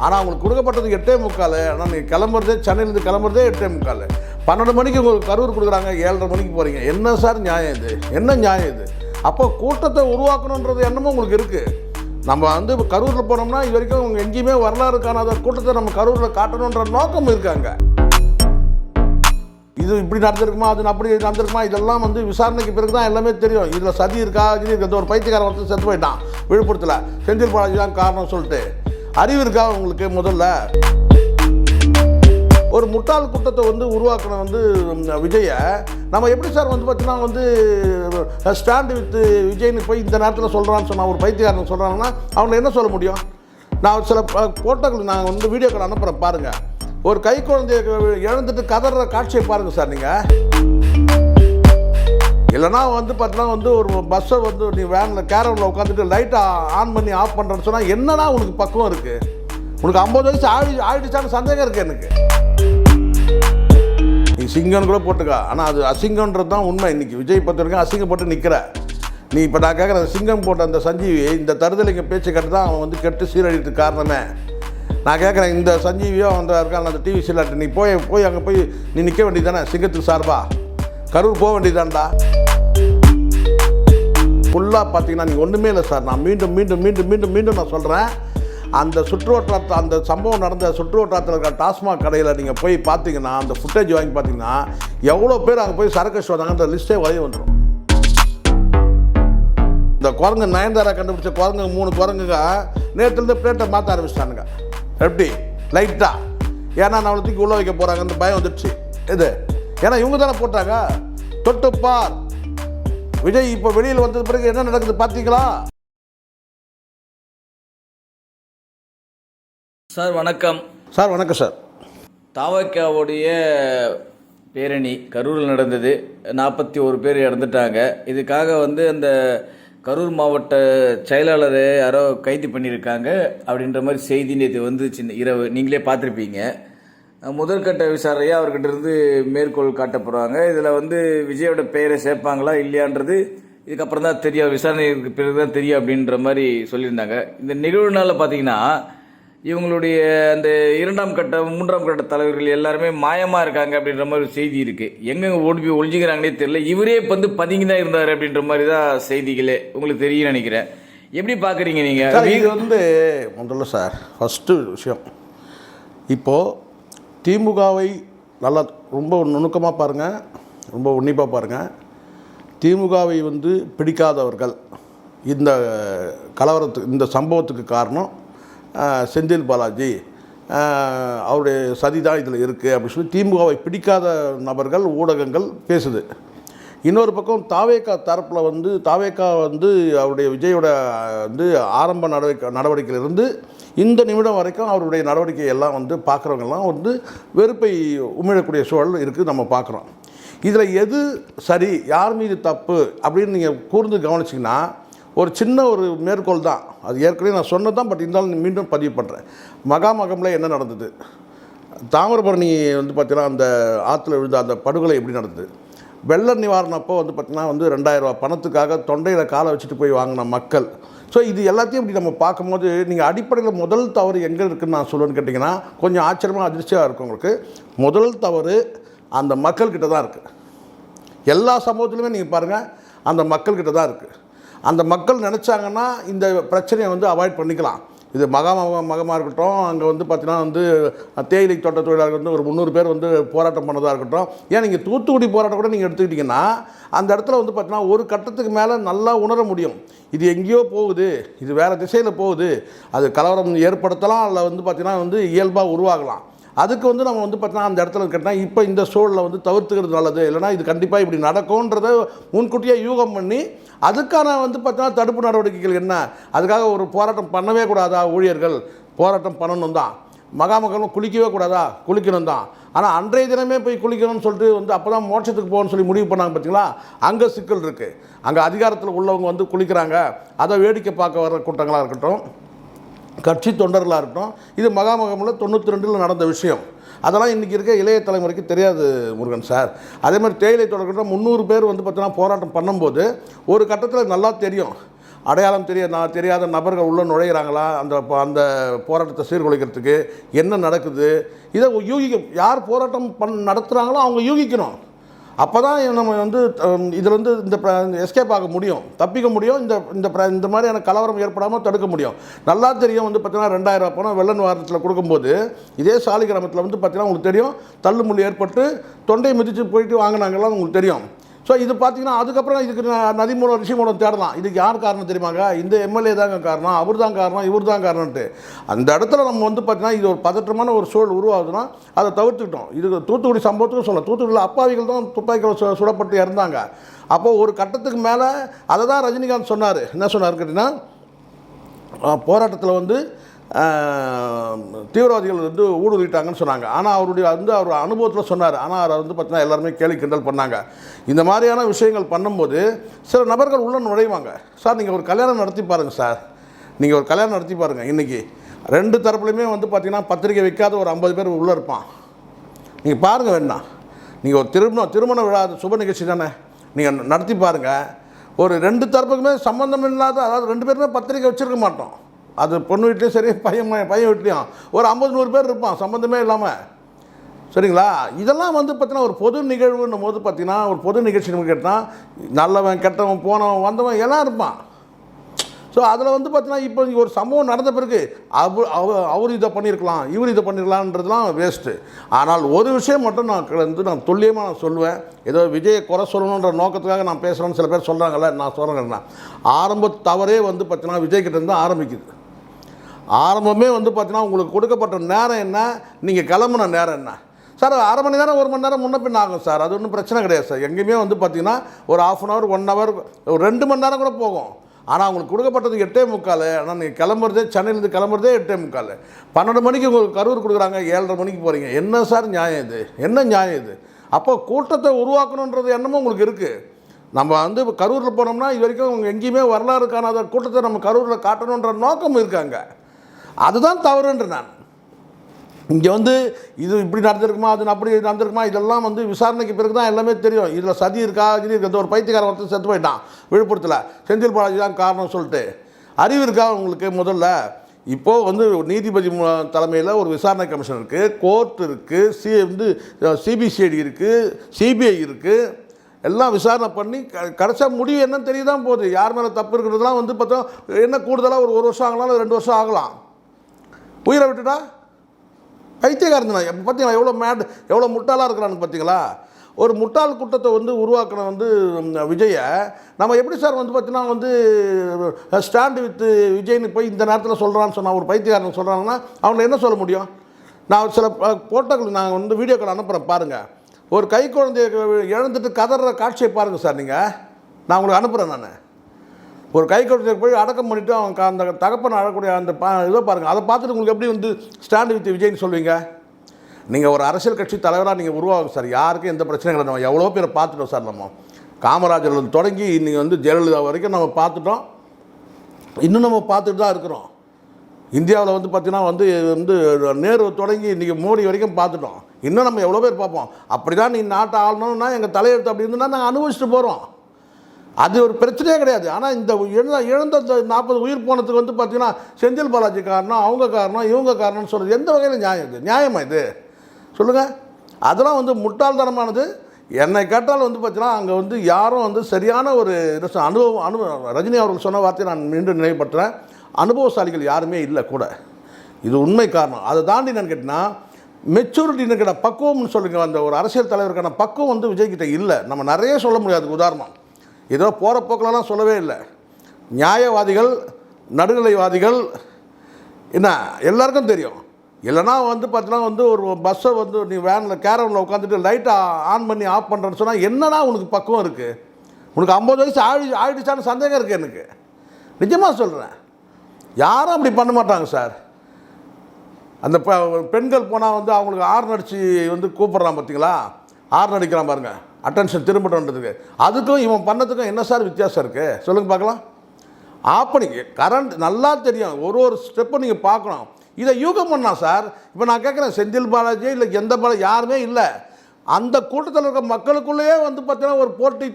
ஆனால் அவங்களுக்கு கொடுக்கப்பட்டது எட்டே முக்கால். ஆனால் நீங்கள் கிளம்புறதே சென்னையிலேருந்து கிளம்புறதே எட்டே முக்கால். பன்னெண்டு மணிக்கு உங்களுக்கு கரூர் கொடுக்குறாங்க ஏழரை மணிக்கு போகிறீங்க என்ன சார் நியாயம் இது? என்ன நியாயம் இது? அப்போ கூட்டத்தை உருவாக்கணுன்றது எண்ணமும் உங்களுக்கு இருக்குது நம்ம வந்து இப்போ கரூரில் போனோம்னா இது வரைக்கும் அவங்க எங்கேயுமே வரலாறு காணாத கூட்டத்தை நம்ம கரூரில் காட்டணுன்ற நோக்கம் இருக்காங்க. இது இப்படி நடந்திருக்குமா? அது அப்படி நடந்திருக்குமா? இதெல்லாம் வந்து விசாரணைக்கு பிறகு தான் எல்லாமே தெரியும். இதில் சதி இருக்கா? இது இந்த ஒரு பைத்தியக்காரன் ஒருத்தர் செத்து போயிட்டான். விழுப்புரத்தில். செந்தில் பாலாஜி தான் காரணம் சொல்லிட்டு. அறிவு இருக்கா உங்களுக்கு முதல்ல? ஒரு முட்டாள் கூட்டத்தை வந்து உருவாக்கின வந்து விஜயை நம்ம எப்படி சார் வந்து பார்த்தீங்கன்னா வந்து ஸ்டாண்டு வித்து விஜய்னு போய் இந்த நேரத்தில் சொல்கிறான்னு சொன்னால் ஒரு பைத்தியக்காரன் சொல்கிறாங்கன்னா அவங்களை என்ன சொல்ல முடியும்? நான் சில போட்டோக்கள் நாங்கள் வந்து வீடியோக்கள் அனுப்புகிறேன் பாருங்கள் ஒரு கை குழந்தைய இழந்துட்டு கதற காட்சியை பாருங்கள் சார் நீங்கள் இல்லைனா வந்து பார்த்தீங்கன்னா வந்து ஒரு பஸ்ஸை வந்து நீ வேனில் கேரவனில் உட்காந்துட்டு லைட்டை ஆன் பண்ணி ஆஃப் பண்ணுறேன்னு சொன்னால் என்னடா உனக்கு பக்குவம் இருக்குது உனக்கு ஐம்பது வயசு ஆடி ஆயிடுச்சான்னு சந்தேகம் இருக்குது எனக்கு. நீ சிங்கம்னு கூட போட்டுக்கா. ஆனால் அது அசிங்கன்றது தான் உண்மை. இன்னைக்கு விஜய் பத்து வரைக்கும் அசிங்கப்பட்டு நிற்கிற நீ இப்போ நான் கேட்குற சிங்கம் போட்ட அந்த சஞ்சீவி இந்த தருதலைங்க பேச்சு கட்டு தான் அவன் வந்து கெட்டு சீரழித்து காரணமே. நான் கேட்குறேன் இந்த சஞ்சீவியோ அந்த இருக்கான் அந்த டிவி சீலாட்டு நீ போய் போய் அங்கே போய் நீ நிற்க வேண்டியதானே சிங்கத்துக்கு சார்பா? கரூர் போக வேண்டியதான்டா ஃபுல்லாக பார்த்தீங்கன்னா நீங்கள் ஒன்றுமே இல்லை சார். நான் மீண்டும் மீண்டும் மீண்டும் மீண்டும் மீண்டும் நான் சொல்கிறேன் அந்த சுற்றுவட்டாரத்தை அந்த சம்பவம் நடந்த சுற்றுவட்டாரத்தில் இருக்கிற டாஸ்மாக் கடையில் நீங்கள் போய் பார்த்தீங்கன்னா அந்த ஃபுட்டேஜ் வாங்கி பார்த்தீங்கன்னா எவ்வளோ பேர் அங்கே போய் சரக்கு வந்தாங்கன்ற லிஸ்ட்டே வழி வந்துடும் இந்த குரங்கு நயன்தாரா கண்டுபிடிச்ச குரங்கு மூணு குரங்குங்க நேற்றுலேருந்து பிளேட்டை மாற்ற ஆரம்பிச்சிட்டானுங்க. எப்படி? லைட்டாக ஏன்னா நம்மளை தூக்கி உள்ளே வைக்க போகிறாங்க அந்த பயம் வந்துடுச்சு. இது ஏன்னா இவங்க தானே போட்டாங்க. தொட்டுப்பார். விஜய் இப்போ வெளியில் வந்தது பிறகு என்ன நடக்குது பார்த்தீங்களா சார் வணக்கம். சார் வணக்கம் சார். தாவக்காவுடைய பேரணி கரூரில் நடந்தது. நாற்பத்தி ஒரு பேர் இறந்துட்டாங்க. இதுக்காக வந்து அந்த கரூர் மாவட்ட செயலாளரை யாரோ கைது பண்ணியிருக்காங்க. அப்படின்ற மாதிரி செய்தி நேற்று வந்து சின்ன இரவு. நீங்களே பார்த்துருப்பீங்க. முதற்கட்ட விசாரணையாக அவர்கிட்ட இருந்து மேற்கோள் காட்ட போகிறாங்க இதில் வந்து விஜயோட பெயரை சேர்ப்பாங்களா இல்லையான்றது இதுக்கப்புறம் தான் தெரியும். விசாரணைக்கு பிறகு தான் தெரியும் அப்படின்ற மாதிரி சொல்லியிருந்தாங்க. இந்த நிகழ்வுனால பார்த்தீங்கன்னா இவங்களுடைய அந்த இரண்டாம் கட்ட மூன்றாம் கட்ட தலைவர்கள் எல்லாருமே மாயமா இருக்காங்க அப்படின்ற மாதிரி ஒரு செய்தி இருக்கு. எங்கெங்க ஓடி போய் ஒளிஞ்சுக்கிறாங்கன்னே தெரியல. இவரே இப்ப வந்து பதுங்கி தான் இருந்தார் அப்படின்ற மாதிரி தான் செய்திகளே உங்களுக்கு தெரியும் நினைக்கிறேன். எப்படி பாக்குறீங்க நீங்க? சார் இது வந்து முதல்ல சார். ஃபஸ்ட்டு விஷயம். இப்போது திமுகவை நல்லா ரொம்ப நுணுக்கமாக பாருங்கள் ரொம்ப உன்னிப்பாக பாருங்கள் திமுகவை வந்து பிடிக்காதவர்கள். இந்த கலவரத்துக்கு இந்த சம்பவத்துக்கு காரணம் செந்தில் பாலாஜி. அவருடைய சதி தான் இதில் இருக்குது அப்படின்னு சொல்லி திமுகவை பிடிக்காத நபர்கள் ஊடகங்கள் பேசுது. இன்னொரு பக்கம் தாவேக்கா தரப்பில் வந்து தாவேக்கா வந்து அவருடைய விஜயோட வந்து ஆரம்ப நடவடிக்கை நடவடிக்கையிலிருந்து இந்த நிமிடம் வரைக்கும் அவருடைய நடவடிக்கை எல்லாம் வந்து பார்க்குறவங்கெல்லாம் வந்து வெறுப்பை உமிழக்கூடிய சூழல் இருக்குது நம்ம பார்க்குறோம். இதில் எது சரி யார் மீது தப்பு அப்படின்னு நீங்கள் கூர்ந்து கவனிச்சிங்கன்னா ஒரு சின்ன ஒரு மேற்கோள் தான். அது ஏற்கனவே நான் சொன்னது தான் பட் இருந்தாலும் மீண்டும் பதிவு பண்ணுறேன் மகாமகமில் என்ன நடந்தது? தாமிரபரணி வந்து பார்த்தீங்கன்னா அந்த ஆற்றுல விழுந்த அந்த படுகொலை எப்படி நடந்தது? வெள்ள நிவாரணப்போ வந்து பார்த்திங்கன்னா வந்து ரெண்டாயிரம் ரூபாய் பணத்துக்காக தொண்டையில் காலை வச்சுட்டு போய் வாங்கின மக்கள். ஸோ இது எல்லாத்தையும் இப்படி நம்ம பார்க்கும்போது நீங்கள் அடிப்படையில் முதல் தவறு எங்கே இருக்குன்னு நான் சொல்லுவேன்னு கேட்டிங்கன்னா கொஞ்சம் ஆச்சரியமாக அதிர்ச்சியாக இருக்கும் உங்களுக்கு. முதல் தவறு அந்த மக்கள்கிட்ட தான் இருக்குது எல்லா சமூகத்திலுமே நீங்கள் பாருங்கள் அந்த மக்கள்கிட்ட தான் இருக்குது அந்த மக்கள் நினச்சாங்கன்னா இந்த பிரச்சனையை வந்து அவாய்ட் பண்ணிக்கலாம். இது மகா மக மகமாக இருக்கட்டும். அங்கே வந்து பார்த்தீங்கன்னா வந்து தேயிலை தோட்ட தொழிலாளர்கள் வந்து ஒரு முந்நூறு பேர் வந்து போராட்டம் பண்ணதாக இருக்கட்டும். ஏன் நீங்கள் தூத்துக்குடி போராட்டம் கூட நீங்கள் எடுத்துக்கிட்டிங்கன்னா அந்த இடத்துல வந்து பார்த்தீங்கன்னா ஒரு கட்டத்துக்கு மேலே நல்லா உணர முடியும். இது எங்கேயோ போகுது. இது வேறு திசையில் போகுது. அது கலவரம் ஏற்படுத்தலாம் அதில் வந்து பார்த்திங்கன்னா வந்து இயல்பாக உருவாகலாம். அதுக்கு வந்து நம்ம வந்து பார்த்தோன்னா அந்த இடத்துல கேட்டால் இப்போ இந்த சூழலை வந்து தவிர்த்துக்கிறது நல்லது. இல்லைனா இது கண்டிப்பாக இப்படி நடக்கும்ன்றத முன்கூட்டியே யூகம் பண்ணி அதுக்கான வந்து பார்த்தோன்னா தடுப்பு நடவடிக்கைகள் என்ன? அதுக்காக ஒரு போராட்டம் பண்ணவே கூடாதா ஊழியர்கள்? போராட்டம் பண்ணணும் தான் மகாமக்களும் குளிக்கவே கூடாதா? குளிக்கணும் தான் ஆனால் அன்றைய தினமே போய் குளிக்கணும்னு சொல்லிட்டு வந்து அப்போ தான் மோட்சத்துக்கு போகணும்னு சொல்லி முடிவு பண்ணாங்க பார்த்தீங்களா அங்கே சிக்கல் இருக்குது அங்கே அதிகாரத்தில் உள்ளவங்க வந்து குளிக்கிறாங்க. அதை வேடிக்கை பார்க்க வர கூட்டங்களாக இருக்கட்டும். கட்சி தொண்டர்களாக இருக்கட்டும் இது மகாமகமில் தொண்ணூற்றி ரெண்டில் நடந்த விஷயம். அதெல்லாம் இன்றைக்கி இருக்க இளைய தலைமுறைக்கு தெரியாது முருகன் சார். அதே மாதிரி தேயிலை தொடர்கிட்ட முந்நூறு பேர் வந்து பார்த்தீங்கன்னா போராட்டம் பண்ணும்போது ஒரு கட்டத்தில் நல்லா தெரியும். அடையாளம் தெரிய நான் தெரியாத நபர்கள் உள்ளே நுழையிறாங்களா அந்த அந்த போராட்டத்தை சீர்குலைக்கிறதுக்கு என்ன நடக்குது? இதை யூகிக்க யார் போராட்டம் பண் நடத்துகிறாங்களோ அவங்க யூகிக்கணும். அப்போ தான் நம்ம வந்து இதில் வந்து இந்த எஸ்கேப் ஆக முடியும். தப்பிக்க முடியும். இந்த இந்த இந்த மாதிரியான கலவரம் ஏற்படாமல் தடுக்க முடியும். நல்லா தெரியும் வந்து பார்த்தீங்கன்னா ரெண்டாயிரம் ரூபா பணம் வெள்ளன் வாரத்தில் கொடுக்கும்போது இதே சாலிகிராமத்தில் வந்து பார்த்தீங்கன்னா உங்களுக்கு தெரியும். தள்ளுமுள்ளி ஏற்பட்டு தொண்டை மிதித்து போயிட்டு வாங்கினாங்கலாம் உங்களுக்கு தெரியும். ஸோ இது பார்த்தீங்கன்னா அதுக்கப்புறம் இதுக்கு நான் நதி மூலம் ரிஷி மூலம் தேடலாம். இதுக்கு யார் காரணம் தெரியுமாங்க? இந்த எம்எல்ஏ தாங்க காரணம் அவர் தான் காரணம் இவர் தான் காரணம்ட்டு அந்த இடத்துல நம்ம வந்து பார்த்தீங்கன்னா இது ஒரு பதற்றமான ஒரு சூழல் உருவாகுதுன்னா அதை தவிர்த்துக்கிட்டோம். இதுக்கு தூத்துக்குடி சம்பவத்துக்கும் சொல்லலாம். தூத்துக்குடியில் அப்பாவிகள் தான் துப்பாக்கிகள் சு சுடப்பட்டு இறந்தாங்க. அப்போது ஒரு கட்டத்துக்கு மேலே அதை தான் ரஜினிகாந்த் சொன்னார். என்ன சொன்னார் கேட்டிங்கன்னா போராட்டத்தில் வந்து தீவிரவாதிகள் வந்து ஊடுருவிட்டாங்கன்னு சொன்னாங்க. ஆனால் அவருடைய வந்து அவர் அனுபவத்தில் சொன்னார். ஆனால் அவர் வந்து பார்த்தீங்கன்னா எல்லாருமே கேலி கிண்டல் பண்ணாங்க. இந்த மாதிரியான விஷயங்கள் பண்ணும்போது சில நபர்கள் உள்ள நுழைவாங்க. சார் நீங்கள் ஒரு கல்யாணம் நடத்தி பாருங்கள் சார். நீங்கள் ஒரு கல்யாணம் நடத்தி பாருங்கள் இன்றைக்கி ரெண்டு தரப்புலையுமே வந்து பார்த்தீங்கன்னா பத்திரிக்கை வைக்காத ஒரு ஐம்பது பேர் உள்ளே இருப்பான். நீங்கள் பாருங்கள் வேணா நீங்கள் ஒரு திருமணம் திருமண விழா அது சுப நிகழ்ச்சி தானே. நீங்கள் நடத்தி பாருங்கள் ஒரு ரெண்டு தரப்புக்குமே சம்மந்தம் இல்லாத அதாவது ரெண்டு பேருமே பத்திரிக்கை வச்சுருக்க மாட்டோம். அது பொண்ணு வீட்லேயும் சரி பையன் பையன் வீட்லேயும். ஒரு ஐம்பது நூறு பேர் இருப்பான் சம்மந்தமே இல்லாமல் சரிங்களா? இதெல்லாம் வந்து பார்த்தீங்கன்னா ஒரு பொது நிகழ்வுன்னும் போது பார்த்தீங்கன்னா ஒரு பொது நிகழ்ச்சி நம்ம கேட்டால் நல்லவன் கெட்டவன் போனவன் வந்தவன் எல்லாம் இருப்பான். ஸோ அதில் வந்து பார்த்தீங்கன்னா இப்போ ஒரு சம்பவம் நடந்த பிறகு அவர் அவ- அவர் இதை பண்ணியிருக்கலாம் இவர் இதை பண்ணியிருக்கலான்றதுலாம் வேஸ்ட்டு ஆனால் ஒரு விஷயம் மட்டும் நான் வந்து நான் துல்லியமாக நான் சொல்லுவேன். ஏதோ விஜயை குறை சொல்லணுன்ற நோக்கத்துக்காக நான் பேசுகிறேன்னு சில பேர் சொல்கிறாங்கல்ல நான் சொல்கிறேங்கண்ணா ஆரம்ப தவறே வந்து பார்த்தீங்கன்னா விஜய்கிட்ட இருந்து ஆரம்பிக்குது. ஆரம்பமே வந்து பார்த்தீங்கன்னா உங்களுக்கு கொடுக்கப்பட்ட நேரம் என்ன? நீங்கள் கிளம்புன நேரம் என்ன? சார் அரை மணி நேரம் ஒரு மணி நேரம் முன்ன பின் ஆகும் சார். அது ஒன்றும் பிரச்சனை கிடையாது சார். எங்கேயுமே வந்து பார்த்தீங்கன்னா ஒரு half an hour one hour ஒரு ரெண்டு மணி நேரம் கூட போகும். ஆனால் உங்களுக்கு கொடுக்கப்பட்டது எட்டே முக்கால். ஆனால் நீங்கள் கிளம்புறதே சென்னையிலேருந்து கிளம்புறதே எட்டே முக்கால். பன்னெண்டு மணிக்கு உங்களுக்கு கரூர் கொடுக்குறாங்க. ஏழரை மணிக்கு போகிறீங்க என்ன சார் நியாயம் இது? என்ன நியாயம் இது? அப்போ கூட்டத்தை உருவாக்கணுன்றது எண்ணமும் உங்களுக்கு இருக்குது நம்ம வந்து இப்போ கரூரில் போனோம்னா இது வரைக்கும் எங்கேயுமே வரலாறு காணாத கூட்டத்தை நம்ம கரூரில் காட்டணுன்ற நோக்கம் இருக்காங்க. அதுதான் தவறுன்ற நான். இங்கே வந்து இது இப்படி நடந்திருக்குமா அது அப்படி நடந்திருக்குமா இதெல்லாம் வந்து விசாரணைக்கு பிறகு தான் எல்லாமே தெரியும். இதில் சதி இருக்கா இது இருக்கா ஒரு பைத்தியக்காரன் ஒருத்தர் செத்து போயிட்டான் விழுப்புரத்தில். செந்தில் பாலாஜி தான் காரணம் சொல்லிட்டு. அறிவு இருக்கா உங்களுக்கு முதல்ல? இப்போது வந்து நீதிபதி தலைமையில் ஒரு விசாரணை கமிஷன் இருக்குது கோர்ட் இருக்குது சி வந்து சிபிசிஐடி இருக்குது சிபிஐ இருக்குது எல்லாம் விசாரணை பண்ணி க கடைசியாக முடிவு என்னன்னு தெரிய தான் போகுது. யார் மேலே தப்பு இருக்கிறதுலாம் வந்து பார்த்தா என்ன கூடுதலாக ஒரு ஒரு வருஷம் ஆகலாம் இல்லை ரெண்டு வருஷம் ஆகலாம். உயிரை விட்டுட்டா? பைத்தியக்காரன் தான். இப்போ பார்த்தீங்களா எவ்வளோ மேட் எவ்வளோ முட்டாளாக இருக்கிறான்னு பார்த்தீங்களா ஒரு முட்டாள் கூட்டத்தை வந்து உருவாக்கின வந்து விஜயை நம்ம எப்படி சார் வந்து பார்த்தீங்கன்னா வந்து ஸ்டாண்டு வித்து விஜய்னு போய் இந்த நேரத்தில் சொல்கிறான்னு சொன்னால் ஒரு பைத்தியக்காரன் சொல்கிறாங்கன்னா அவங்கள என்ன சொல்ல முடியும்? நான் சில போட்டோக்கள் நாங்கள் வந்து வீடியோக்கள் அனுப்புகிறேன் பாருங்கள் ஒரு கை குழந்தைய இழந்துட்டு கதற காட்சியை பாருங்கள் சார் நீங்கள் நான் உங்களுக்கு அனுப்புகிறேன் நான். ஒரு கை குழந்தைய போய் அடக்கம் பண்ணிவிட்டு அவன் அந்த தகப்பன் அழக்கூடிய அந்த பா இதை பாருங்கள் அதை பார்த்துட்டு உங்களுக்கு எப்படி வந்து ஸ்டாண்ட் வித் விஜய்னு சொல்வீங்க? நீங்கள் ஒரு அரசியல் கட்சி தலைவராக நீங்கள் உருவாகும் சார் யாருக்கும் எந்த பிரச்சனையும் இல்லை. நம்ம எவ்வளோ பேரை பார்த்துட்டோம் சார் நம்ம. காமராஜர்லேருந்து தொடங்கி இன்றைக்கி வந்து ஜெயலலிதா வரைக்கும் நம்ம பார்த்துட்டோம். இன்னும் நம்ம பார்த்துட்டு தான் இருக்கிறோம். இந்தியாவில் வந்து பார்த்தீங்கன்னா வந்து வந்து நேரு தொடங்கி இன்றைக்கி மோடி வரைக்கும் பார்த்துட்டோம். இன்னும் நம்ம எவ்வளோ பேர் பார்ப்போம். அப்படி தான் நீ நாட்டை ஆளணும்னா எங்கள் தலையெழுத்து அப்படி இருந்துன்னா நாங்கள் அனுபவிச்சுட்டு போகிறோம் அது ஒரு பிரச்சனையே கிடையாது. ஆனால் இந்த இழந்த இழந்த இந்த நாற்பது உயிர் போனதுக்கு வந்து பார்த்தீங்கன்னா செந்தில் பாலாஜி காரணம் அவங்க காரணம் இவங்க காரணம்னு சொல்கிறது எந்த வகையில் நியாயம் இது? நியாயமா இது? சொல்லுங்கள் அதெல்லாம் வந்து முட்டாள்தனமானது. என்னை கேட்டால் வந்து பார்த்தீங்கன்னா அங்கே வந்து யாரும் வந்து சரியான ஒரு அனுபவம் அனுபவம் ரஜினி அவர்கள் சொன்ன வார்த்தையை நான் மீண்டும் நினைவுபடுத்துகிறேன் அனுபவசாலிகள் யாருமே இல்லை கூட. இது உண்மை காரணம். அதை தாண்டி நான் கேட்டினா மெச்சூரிட்டின்னு கேட்ட பக்குவம்னு சொல்லுங்கள் அந்த ஒரு அரசியல் தலைவருக்கான பக்குவம் வந்து விஜய்கிட்ட இல்லை. நம்ம நிறைய சொல்ல முடியாது. உதாரணம். ஏதோ போகிற போக்கிலலாம் சொல்லவே இல்லை. நியாயவாதிகள் நடுநிலைவாதிகள் என்ன எல்லாருக்கும் தெரியும். இல்லைனா வந்து பார்த்தீங்கன்னா வந்து ஒரு பஸ்ஸை வந்து நீ வேனில் கேரவனில் உட்காந்துட்டு லைட்டை ஆன் பண்ணி ஆஃப் பண்ணுறேன்னு சொன்னால் என்னடா உனக்கு பக்குவம் இருக்குது உனக்கு ஐம்பது வயசு ஆழி ஆயிடுச்சான்னு சந்தேகம் இருக்குது எனக்கு. நிஜமாக சொல்கிறேன் யாரும் அப்படி பண்ண மாட்டாங்க சார். அந்த பெண்கள் போனால் வந்து அவங்களுக்கு ஆர்ன் அடித்து வந்து கூப்பிட்றான் பார்த்தீங்களா ஆர்ன் அடிக்கிறான் பாருங்கள் அட்டென்ஷன் திரும்பணுன்றதுக்கு அதுக்கும் இவன் பண்ணதுக்கும் என்ன சார் வித்தியாசம் இருக்குது சொல்லுங்கள் பார்க்கலாம். ஆப் கரண்ட் நல்லா தெரியும். ஒரு ஒரு ஸ்டெப்பை நீங்கள் பார்க்கணும். இதை யூகம் பண்ணலாம் சார் இப்போ நான் கேட்குறேன் செந்தில் பாலாஜி இல்லை எந்த பாலாஜி யாருமே இல்லை. அந்த கூட்டத்தில் இருக்க மக்களுக்குள்ளேயே வந்து பார்த்தீங்கன்னா ஒரு போட்டி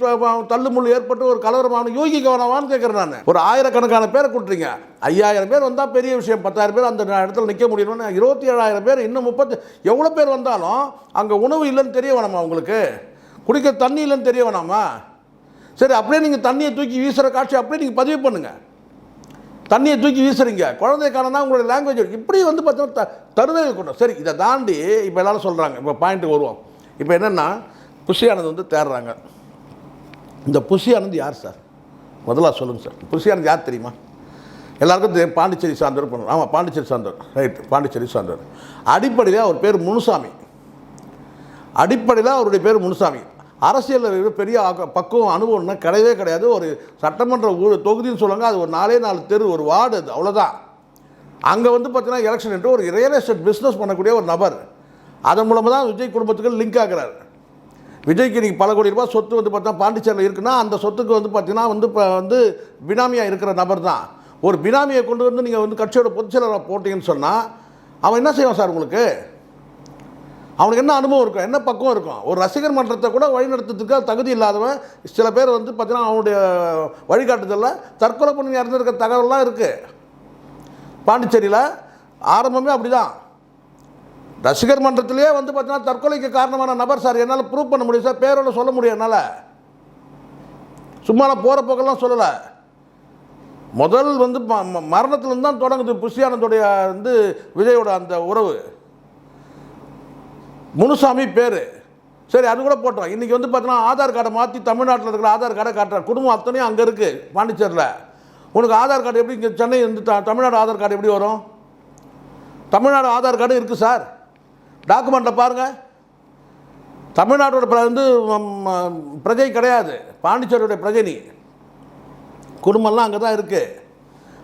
தள்ளுமுள்ளு ஏற்பட்டு ஒரு கலவரமான யூகி கவனமானு கேட்குறேன் நான். ஒரு ஆயிரக்கணக்கான பேரை கூட்டுறீங்க. ஐயாயிரம் பேர் வந்தால் பெரிய விஷயம். பத்தாயிரம் பேர் அந்த இடத்துல நிற்க முடியணும்னு இருபத்தி ஏழாயிரம் பேர் இன்னும் முப்பத்தி எவ்வளோ பேர் வந்தாலும் அங்கே உணவு இல்லைன்னு தெரிய வேணாமா உங்களுக்கு? குடிக்க தண்ணி இல்லைன்னு தெரிய வேணாமா? சரி அப்படியே நீங்கள் தண்ணியை தூக்கி வீசுகிற காட்சி அப்படியே நீங்கள் பதிவு பண்ணுங்கள் தண்ணியை தூக்கி வீசுறீங்க. குழந்தைக்கான தான் உங்களுடைய லாங்குவேஜ் இப்படி வந்து பார்த்தீங்கன்னா தருதல் கூட்டம் சரி இதை தாண்டி இப்போ எல்லாரும் சொல்கிறாங்க இப்போ பாயிண்ட்டு வருவோம். இப்போ என்னென்னா புஷியானது வந்து தேடுறாங்க. இந்த புஷியானது யார் சார்? முதல்ல சொல்லுங்கள் சார். புஷியானது யார் தெரியுமா? எல்லாருக்கும் தெரியும் பாண்டிச்சேரி சார்ந்தவர் பண்ணுறோம் ஆமாம் பாண்டிச்சேரி சார்ந்தவர். ரைட் பாண்டிச்சேரி சார்ந்தவர். அடிப்படையில் அவர் பேர் முனுசாமி. அடிப்படையில் அவருடைய பேர் முனுசாமி. அரசியலில் பெரிய பக்குவம் அனுபவம்னா கிடையவே கிடையாது. ஒரு சட்டமன்ற ஊர் தொகுதின்னு சொல்லுவாங்க அது ஒரு நாலே நாலு தெரு ஒரு வார்டு அது அவ்வளோதான் அங்கே வந்து பார்த்தீங்கன்னா எலெக்ஷன் என்று ஒரு ரியல் எஸ்டேட் பிஸ்னஸ் பண்ணக்கூடிய ஒரு நபர். அதன் மூலமாக தான் விஜய் குடும்பத்துக்கு லிங்க் ஆகிறார். விஜய்க்கு நீங்கள் பல கோடி ரூபாய் சொத்து வந்து பார்த்தா பாண்டிச்சேரியில் இருக்குன்னா அந்த சொத்துக்கு வந்து பார்த்தீங்கன்னா வந்து இப்போ வந்து பினாமியாக இருக்கிற நபர் தான். ஒரு பினாமியை கொண்டு வந்து நீங்கள் வந்து கட்சியோட பொதுச்செயலராக போட்டிங்கன்னு சொன்னால் அவன் என்ன செய்வான் சார் உங்களுக்கு? அவனுக்கு என்ன அனுபவம் இருக்கும்? என்ன பக்குவம் இருக்கும்? ஒரு ரசிகர் மன்றத்தை கூட வழிநடத்துறதுக்கு தகுதி இல்லாதவன் சில பேர் வந்து பார்த்தீங்கன்னா அவனுடைய வழிகாட்டுதலில் தற்கொலை பண்ணி இறந்துருக்க தகவல்லாம் இருக்குது பாண்டிச்சேரியில் ஆரம்பமே அப்படிதான். ரசிகர் மன்றத்திலேயே வந்து பார்த்தீங்கன்னா தற்கொலைக்கு காரணமான நபர் சார் என்னால் ப்ரூவ் பண்ண முடியும் சார். பேரோட சொல்ல முடியும் என்னால். சும்மா நான் போகிற போக்கெல்லாம் சொல்லலை. முதல் வந்து ம- ம- மரணத்துலேருந்து தான் தொடங்குது புஷியானந்தோடைய வந்து விஜயோட அந்த உறவு. முனுசாமி பேர். சரி அது கூட போட்டோம் இன்றைக்கி வந்து பார்த்தீங்கன்னா ஆதார் கார்டை மாற்றி தமிழ்நாட்டில் இருக்கிற ஆதார் கார்டை காட்டுற குடும்பம் அத்தனையும் அங்கே இருக்குது பாண்டிச்சேரியில். உனக்கு ஆதார் கார்டு எப்படி இங்கே சென்னை வந்து த- தமிழ்நாடு ஆதார் கார்டு எப்படி வரும்? தமிழ்நாடு ஆதார் கார்டு இருக்குது சார். டாக்குமெண்ட்டில் பாருங்கள் தமிழ்நாட்டோட பிர- வந்து பிரஜை கிடையாது. பாண்டிச்சேரியோட பிரஜை நீ. குடும்பம்லாம் அங்கே தான் இருக்குது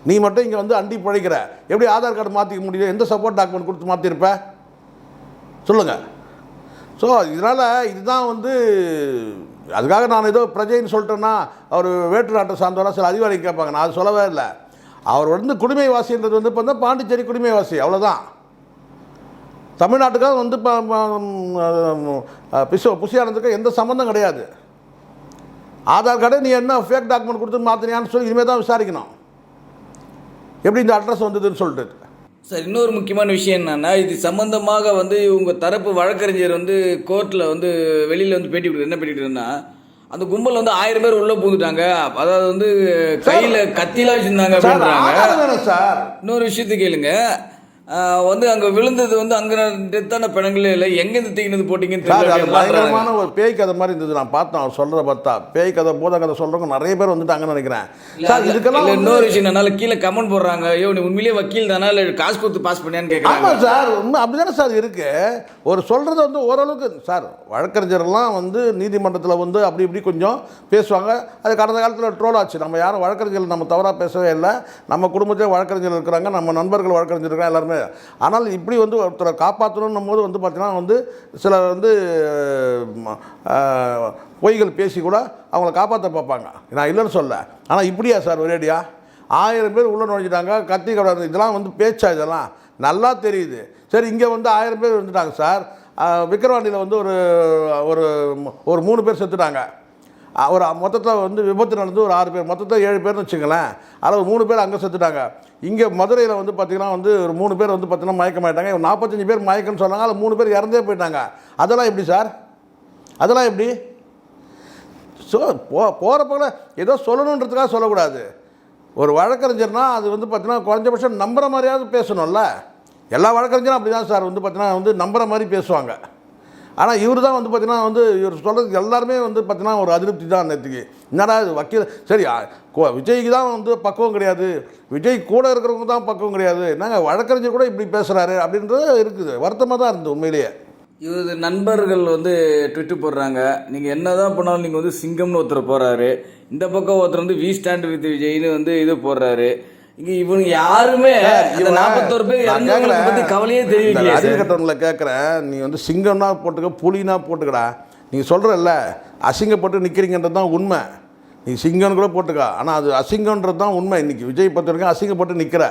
நீ மட்டும் இங்கே வந்து அண்டி பிழைக்கிற. எப்படி ஆதார் கார்டு மாற்றிக்க முடியும்? எந்த சப்போர்ட் டாக்குமெண்ட் கொடுத்து மாற்றிருப்ப சொல்லுங்கள் ஸோ இதனால் இதுதான் வந்து அதுக்காக நான் ஏதோ பிரஜைன்னு சொல்லிட்டேன்னா அவர் வேற்று நாட்டை சார்ந்தவராக சில அதிகாரிகள் கேட்பாங்க. நான் அது சொல்லவே இல்லை. அவர் வந்து குடிமைவாசின்றது வந்து பார்த்தா பாண்டிச்சேரி குடிமைவாசி அவ்வளோதான் தமிழ்நாட்டுக்காக வந்து பிசு புசியானதுக்கு எந்த சம்மந்தம் கிடையாது. ஆதார் கார்டை நீ என்ன ஃபேக் டாக்குமெண்ட் கொடுத்து மாற்றினியான்னு சொல்லி இனிமேல் தான் விசாரிக்கணும். எப்படி இந்த அட்ரஸ் வந்ததுன்னு சொல்லிட்டு. சார் இன்னொரு முக்கியமான விஷயம் என்னன்னா இது சம்பந்தமாக வந்து இவங்க தரப்பு வழக்கறிஞர் வந்து கோர்ட்டில் வந்து வெளியில் வந்து பேட்டி என்ன பேட்டி கொடுக்குறதுன்னா அந்த கும்பல் வந்து ஆயிரம் பேர் உள்ள பூந்துட்டாங்க அதாவது வந்து கையில் கத்திலாம் வச்சிருந்தாங்க சார் இன்னொரு விஷயத்தை கேளுங்க. ஆஹ் வந்து அங்கே விழுந்தது வந்து அங்கே டெத்தான பிணங்களே இல்லை. எங்கேருந்து தூக்கினது போட்டீங்கன்னு தெரியல. பயங்கரமான ஒரு பேய் கதை மாதிரி இருந்தது. நான் பார்த்தேன். அவர் சொல்கிறத பார்த்தா பேய் கதை பூத கதை சொல்கிறவங்க நிறைய பேர் வந்துட்டாங்கன்னு நினைக்கிறேன். சார் இதுக்கெல்லாம் இன்னொரு விஷயம் என்னால கீழே கமெண்ட் போடுறாங்க. ஐயோ நீ உண்மையிலேயே வக்கீல் தானா? இல்லை காசு கொடுத்து பாஸ் பண்ணியான்னு கேட்குறாங்க ஆமாம் சார். உண்மை அப்படிதானே சார் இருக்கு. ஒரு சொல்கிறது வந்து ஓரளவுக்கு சார் வழக்கறிஞர்லாம் வந்து நீதிமன்றத்தில் வந்து அப்படி இப்படி கொஞ்சம் பேசுவாங்க. அது கடந்த காலத்தில் ட்ரோல் ஆச்சு. நம்ம யாரும் வழக்கறிஞர்கள் நம்ம தவறாக பேசவே இல்லை. நம்ம குடும்பத்திலே வழக்கறிஞர் இருக்கிறாங்க. நம்ம நண்பர்கள் வழக்கறிஞர் இருக்காங்க எல்லாருமே ஆனால் இப்படி வந்து ஒருத்தரை காப்பாற்றணும் போது வந்து பார்த்தீங்கன்னா வந்து சில வந்து ம, பொய்கள் பேசி கூட அவங்கள காப்பாற்ற பார்ப்பாங்க. நான் இல்லைன்னு சொல்ல. ஆனால் இப்படியா சார் ஒரேடியா ஆயிரம் பேர் உள்ளே நுழைஞ்சிட்டாங்க கத்தி கடை இதெல்லாம் வந்து பேச்சா இதெல்லாம்? நல்லா தெரியுது. சரி இங்கே வந்து ஆயிரம் பேர் வந்துட்டாங்க சார். விக்கிரவாண்டியில் வந்து ஒரு ஒரு ஒரு மூணு பேர் செத்துட்டாங்க. ஒரு மொத்தத்தில் வந்து விபத்து நடந்து ஒரு ஆறு பேர். மொத்தத்தில் ஏழு பேர்னு வச்சுங்களேன் அதில் ஒரு மூணு பேர் அங்கே செத்துட்டாங்க. இங்கே மதுரையில் வந்து பார்த்திங்கன்னா வந்து ஒரு மூணு பேர் வந்து பார்த்திங்கன்னா மயக்கமாயிட்டாங்க. ஒரு நாற்பத்தஞ்சு பேர் மயக்கம்னு சொன்னாங்க. அதில் மூணு பேர் இறந்தே போயிட்டாங்க. அதெல்லாம் எப்படி சார்? அதெல்லாம் எப்படி? ஸோ போ போகிறப்பல ஏதோ சொல்லணுன்றதுக்காக சொல்லக்கூடாது. ஒரு வழக்கறிஞர்னா அது வந்து பார்த்தீங்கன்னா குறைஞ்சபட்சம் நம்புற மாதிரியாவது பேசணும்ல. எல்லா வழக்கறிஞரும் அப்படி தான் சார் வந்து பார்த்தீங்கன்னா வந்து நம்புகிற மாதிரி பேசுவாங்க. ஆனால் இவர் தான் வந்து பார்த்தீங்கன்னா வந்து இவர் சொல்கிறதுக்கு எல்லாருமே வந்து பார்த்தீங்கன்னா ஒரு அதிருப்தி தான் நேற்றுக்கு என்னடா இது வக்கீல்? சரி கோ- விஜய்க்கு தான் வந்து பக்குவம் கிடையாது. விஜய் கூட இருக்கிறவங்க தான் பக்குவம் கிடையாது. என்னங்க வழக்கறிஞர் கூட இப்படி பேசுகிறாரு அப்படின்றது இருக்குது. வருத்தமாக தான் இருந்தது உண்மையிலேயே. இவரது நண்பர்கள் வந்து ட்விட்டு போடுறாங்க. நீங்கள் என்ன தான் பண்ணாலும் நீங்கள் வந்து சிங்கம்னு ஒருத்தர் போகிறாரு இந்த பக்கம் ஒருத்தர் வந்து வி ஸ்டாண்ட் வித் விஜய்னு வந்து இது போடுறாரு. இங்க இவங்க யாருமே நாற்பத்தோரு பேர் இறந்தவங்களை. பத்தி கவலையே சார். அறிவு கட்டணத்தில் கேட்குறேன் நீ வந்து சிங்கம்னா போட்டுக்க புலினா போட்டுக்கடா. நீங்கள் சொல்கிறல்ல அசிங்கப்பட்டு நிற்கிறீங்கன்றது தான் உண்மை. நீ சிங்கம்னு கூட போட்டுக்க. ஆனால் அது அசிங்கன்றது தான் உண்மை. இன்றைக்கி விஜய் பொறுத்த வரைக்கும் அசிங்கப்பட்டு நிற்கிற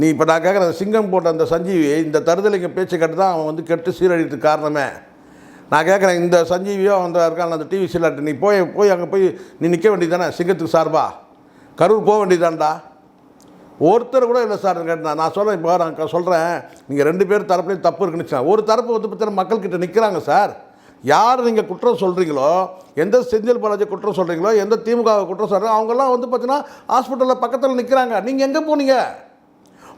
நீ இப்போ நான் கேட்குற சிங்கம் போட்ட அந்த சஞ்சீவி இந்த தருதலைங்க பேச்சு கட்டு தான் அவன் வந்து கெட்டு சீரழிறதுக்கு காரணமே. நான் கேட்குறேன் இந்த சஞ்சீவியோ அந்த இருக்கான் அந்த டிவி சில்லாட்டு நீ போய் போய் அங்கே போய் நீ நிற்க வேண்டியது தானே சிங்கத்துக்கு சார்பா? கரூர் போக வேண்டியதான்டா ஒருத்தர் கூட இல்லை சார் கேட்டேன் நான் சொல்கிறேன் இப்போ நான் சொல்கிறேன் நீங்கள் ரெண்டு பேர் தரப்புலையும் தப்பு இருக்குன்னு ஒரு தரப்பு வந்து பார்த்தீங்கன்னா மக்கள்கிட்ட நிற்கிறாங்க சார். யார் நீங்கள் குற்றம் சொல்கிறீங்களோ எந்த செந்தில் பாலாஜி குற்றம் சொல்கிறீங்களோ எந்த திமுக குற்றம் சொல்கிறீங்களோ அவங்கெல்லாம் வந்து பார்த்தீங்கன்னா ஹாஸ்பிட்டலில் பக்கத்தில் நிற்கிறாங்க நீங்கள் எங்கே போனீங்க?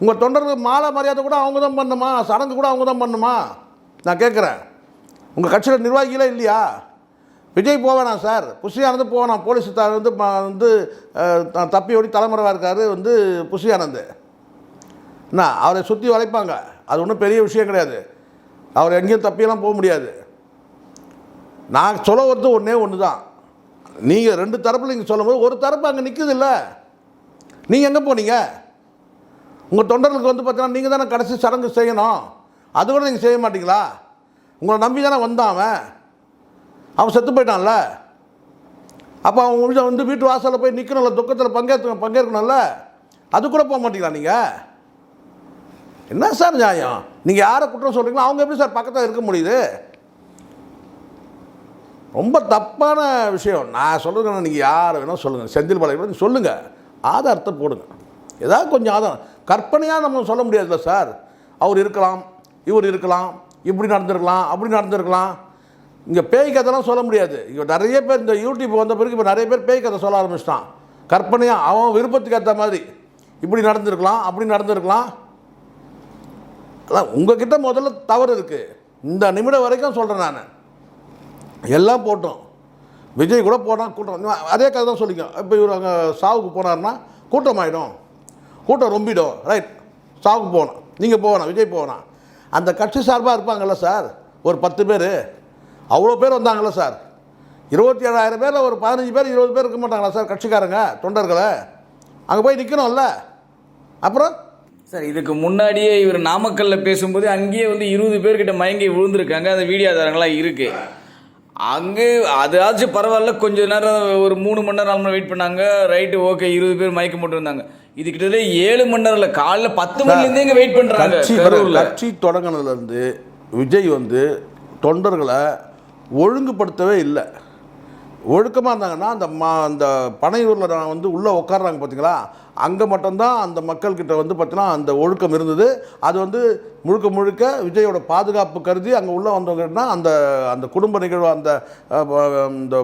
உங்கள் தொண்டர்கள் மாலை மரியாதை கூட அவங்க தான் பண்ணுமா சடங்கு கூட அவங்க தான் பண்ணுமா நான் கேட்குறேன். உங்கள் கட்சியில் நிர்வாகிகளே இல்லையா? விஜய் போவேணாம் சார். புஷியானந்து போவேணாம் போலீஸ் வந்து வந்து த- தப்பி ஓடி தலைமுறைவாக இருக்கார் வந்து புஷியானந்து. என்ன அவரை சுற்றி வளைப்பாங்க. அது ஒன்றும் பெரிய விஷயம் கிடையாது. அவர் எங்கேயும் தப்பியெல்லாம் போக முடியாது. நான் சொல்ல வரது ஒன்றே ஒன்று தான் நீங்கள் ரெண்டு தரப்பில் நீங்கள் சொல்லும்போது ஒரு தரப்பு அங்கே நிற்குது இல்லை நீங்கள் எங்கே போனீங்க? உங்கள் தொண்டர்களுக்கு வந்து பார்த்தீங்கன்னா நீங்கள் தானே கடைசி சடங்கு செய்யணும். அது கூட நீங்கள் செய்ய மாட்டீங்களா? உங்களை நம்பி தானே வந்தான் அவன் செத்து போயிட்டான்ல. அப்போ அவன் வீட்டை வந்து வீட்டு வாசலில் போய் நிற்கணும்ல துக்கத்தில் பங்கேற்க பங்கேற்கணும்ல. அது கூட போக மாட்டீங்களா நீங்கள் என்ன சார் நியாயம்? நீங்கள் யாரை குற்றம் சொல்கிறீங்களோ அவங்க எப்படி சார் பக்கத்தில் இருக்க முடியுது? ரொம்ப தப்பான விஷயம். நான் சொல்லுறேன் நீங்கள் யார் வேணால் சொல்லுங்கள் செந்தில் பாளையம் சொல்லுங்கள் ஆதாரத்தை போடுங்க. ஏதாவது கொஞ்சம் ஆதாரம். கற்பனையாக நம்ம சொல்ல முடியாதுல்ல சார். அவர் இருக்கலாம் இவர் இருக்கலாம் இப்படி நடந்திருக்கலாம் அப்படி நடந்திருக்கலாம். இங்கே பேய் கதைலாம் சொல்ல முடியாது. இங்கே நிறைய பேர் இந்த யூடியூப் வந்த பிறகு இப்போ நிறைய பேர் பேய் கதை சொல்ல ஆரம்பிச்சிட்டான். கற்பனையாக அவன் விருப்பத்துக்கு ஏற்ற மாதிரி. இப்படி நடந்திருக்கலாம் அப்படி நடந்திருக்கலாம். அதான் உங்ககிட்ட முதல்ல தவறு இருக்குது இந்த நிமிடம் வரைக்கும் சொல்கிறேன் நான். எல்லாம் போட்டோம். விஜய் கூட போனால் கூட்டம் அதே கதை தான் சொல்லிக்கோ. இப்போ இவர் அங்கே சாவுக்கு போனார்னா கூட்டம் ஆகிடும் கூட்டம் ரொம்பிடும். ரைட் சாவுக்கு போகணும். நீங்கள் போகணும் விஜய் போகணும். அந்த கட்சி சார்பாக இருப்பாங்கள்ல சார்? ஒரு பத்து பேர். அவ்வளோ பேர் வந்தாங்கள்ல சார். இருபத்தி ஏழாயிரம் பேரில் ஒரு பதினஞ்சு பேர் இருபது பேர் இருக்க மாட்டாங்களா சார் கட்சிக்காரங்க தொண்டர்களை? அங்கே போய் நிற்கணும்ல அப்புறம்? சார் இதுக்கு முன்னாடியே இவர் நாமக்கல்ல பேசும்போது அங்கேயே வந்து இருபது பேர்கிட்ட மயங்கி விழுந்திருக்காங்க. அந்த வீடியோ ஆதாரங்கள்லாம் இருக்கு. அங்கே அதாச்சும் பரவாயில்ல கொஞ்ச நேரம் ஒரு மூணு மணி நேரம் நாலு மணி வெயிட் பண்ணாங்க. ரைட்டு ஓகே இருபது பேர் மயக்கம் போட்டு இருந்தாங்க இது கிட்டத்தட்ட ஏழு மணி நேரம் இல்ல காலைல பத்து மணிலேருந்தே இங்கே வெயிட் பண்றாங்க. கட்சி கரூர்ல. கட்சி தொடங்கினதுலேருந்து விஜய் வந்து தொண்டர்களை ஒழுங்குபடுத்தவே இல்லை. ஒழுக்கமாக இருந்தாங்கன்னா அந்த மா அந்த பனையூரில் நான் வந்து உள்ளே உட்காடுறாங்க பார்த்தீங்களா அங்கே மட்டும்தான் அந்த மக்கள்கிட்ட வந்து பார்த்தீங்கன்னா அந்த ஒழுக்கம் இருந்தது. அது வந்து முழுக்க முழுக்க விஜயோட பாதுகாப்பு கருதி அங்கே உள்ளே வந்தவங்கன்னா அந்த அந்த குடும்ப நிகழ்வு அந்த இந்த